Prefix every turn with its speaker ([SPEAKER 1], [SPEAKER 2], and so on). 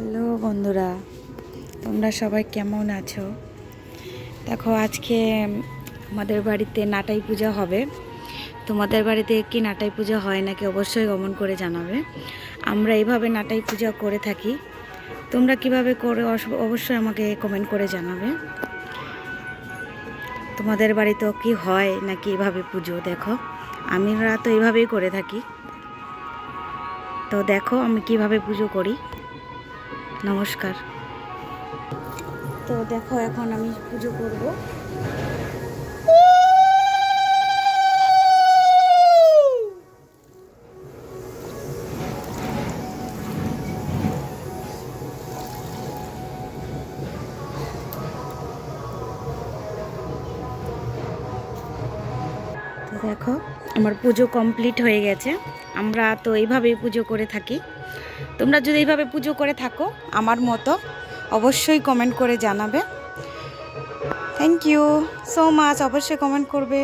[SPEAKER 1] Hello বন্ধুরা, তোমরা সবাই কেমন আছো? দেখো, আজকে আমাদের বাড়িতে নাটাই পূজা হবে। তোমাদের বাড়িতে কি নাটাই পূজা হয় নাকি অবশ্যই কমন করে জানাবে। আমরা এইভাবে নাটাই পূজা করে থাকি। তোমরা কীভাবে করে অবশ্যই আমাকে কমেন্ট করে জানাবে। তোমাদের বাড়িতেও কি হয় নাকি এভাবে পুজো, দেখো। আমরা তো এইভাবেই করে থাকি। তো দেখো আমি কীভাবে পুজো করি। নমস্কার। তো দেখো এখন আমি পুজো করব। তো দেখো, আমার পুজো কমপ্লিট হয়ে গেছে। আমরা তো এইভাবেই পুজো করে থাকি। তোমরা যদি এইভাবে পুজো করে থাকো, আমার মতো অবশ্যই কমেন্ট করে জানাবে। থ্যাংক ইউ সো মাচ অবশ্যই কমেন্ট করবে।